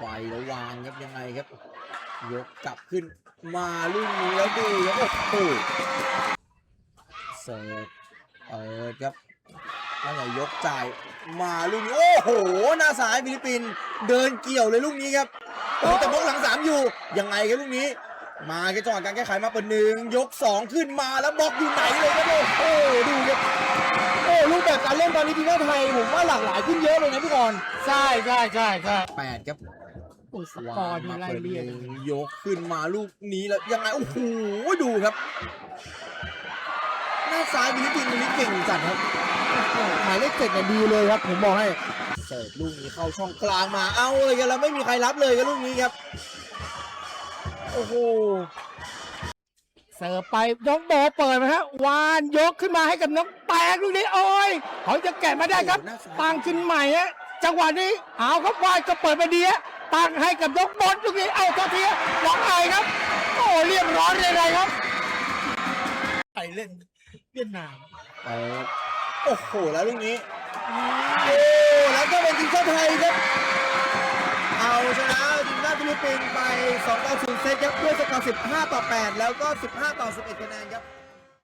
ไปแล้ววางครับยังไงครับ ยกกลับขึ้นมาลูกนี้แล้วดูครับโอ้โหเสิร์ฟเปิดครับแล้วไงยกจ่ายมาลูกนี้โอ้โหหน้าซ้ายฟิลิปปินส์เดินเกี่ยวเลยลูกนี้ครับโอ้แต่บล็อกหลังสามอยู่ยังไงครับลูกนี้ มาแค่จังหวะการแก้ไขมาเปิดหนึ่งยกสองขึ้นมาแล้วบล็อกอยู่ไหนเลยครับโอ้โหดูครับ เล่นตอนนี้ทีมชาติไทยผมว่าหลากหลายขึ้นเยอะเลยนะพี่กรณ์ใช่ใช่ใช่ใช่แปดครับอุยสกวาองร์นี่มาไล่เปิดเรียกหนึ่งยกขึ้นมาลูกนี้แล้วยังไงโอ้โหดูครับหน้าซ้ายฟิลิปปินส์วันนี้เก่งจัดครับหมายเลขเจ็ดเนี่ยดีเลยครับ ผมบอกให้เสิร์ฟลูกนี้เข้าช่องกลางมาเอาเลยกันแล้วไม่มีใครรับเลยกันลูกนี้ครับ โอ้โห เสิร์ฟไปน้องโบเปิดมาฮะวานยกขึ้นมาให้กับน้องแปงลูกนี้โอ้ยเขาจะแกะมาได้ครับหน้าซ้ายตั้งขึ้นใหม่ฮะจังหวะนี้เอาครับวานก็เปิดมาดีฮะตั้งให้กับน้องบอลลูกนี้เอาตัวเทียล็อกไอครับโอ้เรียบร้อยเลยเลยครับไอเล่นเวียดนามเปิดโอ้โหแล้วลูกนี้โอ้แล้วก็เป็นทีมชาติไทยครับ ฟิลิปปินส์ไป2ต่อ0เซตครับด้วยสกอร์15 ต่อ 8 แล้วก็ 15 ต่อ 11คะแนนครับ